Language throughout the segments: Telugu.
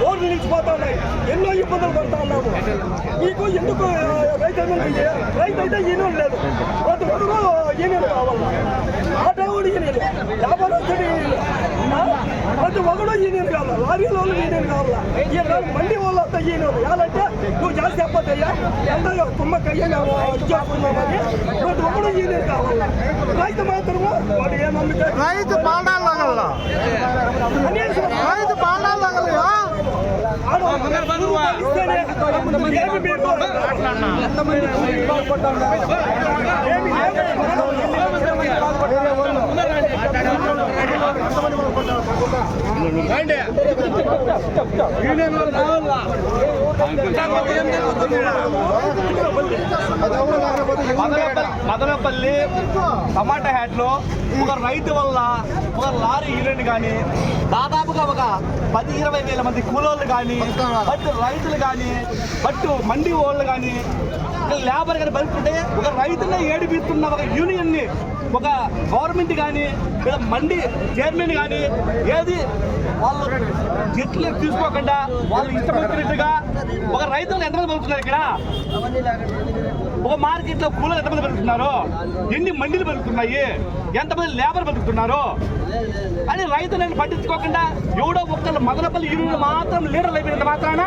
రోడ్లు నిలిచిపోతా ఉన్నాయి. ఎన్నో ఇబ్బందులు పడతా ఉన్నాము. మీకు ఎందుకు రైతు అనేది రైతు అయితే యూనియన్ లేదు. ప్రతి ఒక్కరు యూనియన్ కావాలి? ఆటో కూడా యూనియన్ వ్యాపారస్తుడు యూనియన్ ప్రతి ఒక్కడు యూనియన్ కావాలి? లారీల వాళ్ళు యూనియన్ కావాలా? ఈ మండి వాళ్ళు అంతా యూనియన్ ఎలాంటే నువ్వు జాస్తి చెప్పద్దయ్యా. ఎంత కుమ్మకయ్యా మేము ఇచ్చేసుకున్నామని ప్రతి ఒక్కడు యూనియన్ కావాలి? రైతు మాత్రము వాడు ఏ నమ్మితే రైతు ఆడ మదనపల్లి టమాటా హ్యాట్లో ఒక రైతు వల్ల ఒక లారీ యూనియన్ కానీ దాదాపుగా ఒక పది ఇరవై వేల మంది కూలోళ్ళు కానీ బట్ రైతులు కానీ బట్ మండి వాళ్ళు కానీ లేబర్ కానీ బతుకుంటే ఒక రైతుని ఏడిపిస్తున్న ఒక యూనియన్ని ఒక గవర్నమెంట్ కానీ లేదా మండి చైర్మన్ కానీ ఏది వాళ్ళు చెట్లు తీసుకోకుండా వాళ్ళు ఇష్టం ఒక రైతులు ఎంతమంది పలుకుతున్నారు ఇక్కడ? ఒక మార్కెట్లో కూలర్ ఎంతమంది బతుకుతున్నారు? ఎన్ని మండీలు బతుకుతున్నాయి? ఎంతమంది లేబర్ బతుకుతున్నారు? అని రైతులను పట్టించుకోకుండా ఎవడో ఒక్కళ్ళు మదనపల్లి యూనియన్ మాత్రం లీడర్లు అయిపోయినంత మాత్రాన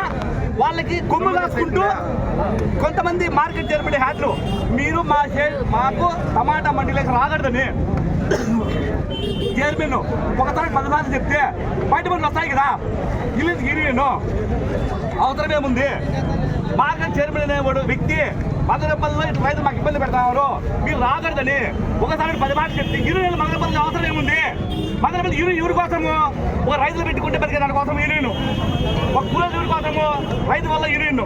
వాళ్ళకి కొమ్ము కాసుకుంటూ కొంతమంది మార్కెట్ చేరుబడి హ్యాట్లు. మీరు మా మాకు టమాటా మండీలకు రాగడదని చైర్మన్ ఒకసారి పది సార్లు చెప్తే బయట పనులు వస్తాయి కదా. ఇల్లు యూనియన్ అవసరం మార్గం మార్కెట్ చైర్మన్ వ్యక్తి. మదనపల్లిలో ఇట్లా రైతులు మాకు ఇబ్బంది పెడతారు మీరు రాకూడదని ఒకసారి పది మాటలు చెప్తే యూనియన్ మదనపల్లి అవసరం ఏముంది? మదనపల్లి ఇరు ఎవరి కోసము ఒక రైతులు పెట్టుకుంటే బతికే దాని కోసం యూనియన్ ఒక కూల ఎవరి కోసము రైతు వల్ల యూనియన్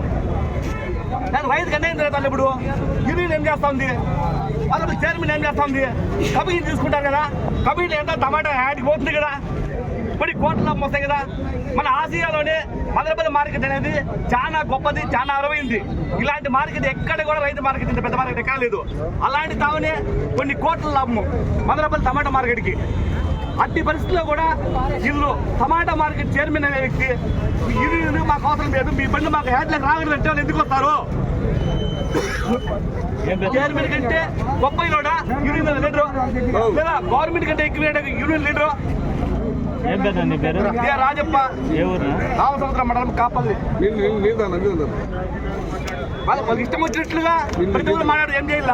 కానీ రైతు కన్నా ఏం జరుగుతుంది ఇప్పుడు. యూనియన్ ఏం చేస్తా ఉంది? వాళ్ళకి చైర్మన్ ఏం చేస్తా ఉంది? కమిటీ తీసుకుంటారు కదా. కమిటీ ఎంత టమాటా యాడ్కి పోతుంది కదా. కొన్ని కోట్ల వస్తాయి కదా. మన ఆసియాలోనే మదనపల్లి మార్కెట్ అనేది చాలా గొప్పది చాలా అరవైంది. ఇలాంటి మార్కెట్ ఎక్కడ కూడా రైతు మార్కెట్ ఇంత పెద్ద మార్కెట్ ఎక్కడ లేదు. అలాంటి తావునే కొన్ని కోట్ల లాభము మదనపల్లి టమాటా మార్కెట్కి. అట్టి పరిస్థితుల్లో కూడా ఇల్లు టమాటా మార్కెట్ చైర్మన్ అనే వ్యక్తి ఇది మాకు అవసరం లేదు? మీ బండి మాకు హ్యాడ్లకు రాగలంటే వాళ్ళు ఎందుకు వస్తారు? చైర్మన్ కంటే గొప్ప ఇలోడా యూనియన్ లీడరు లేదా గవర్నమెంట్ కంటే ఎక్కువ యూనియన్ లీడరు? ఏం పేరు నీ పేరు? రాజప్ప. ఏ ఊరు రామసముద్రం మండలం కాపల్లి. వాళ్ళ వాళ్ళకి ఇష్టం వచ్చినట్లుగా ప్రతి ఒక్కరు మాట్లాడు ఏం చేయాల.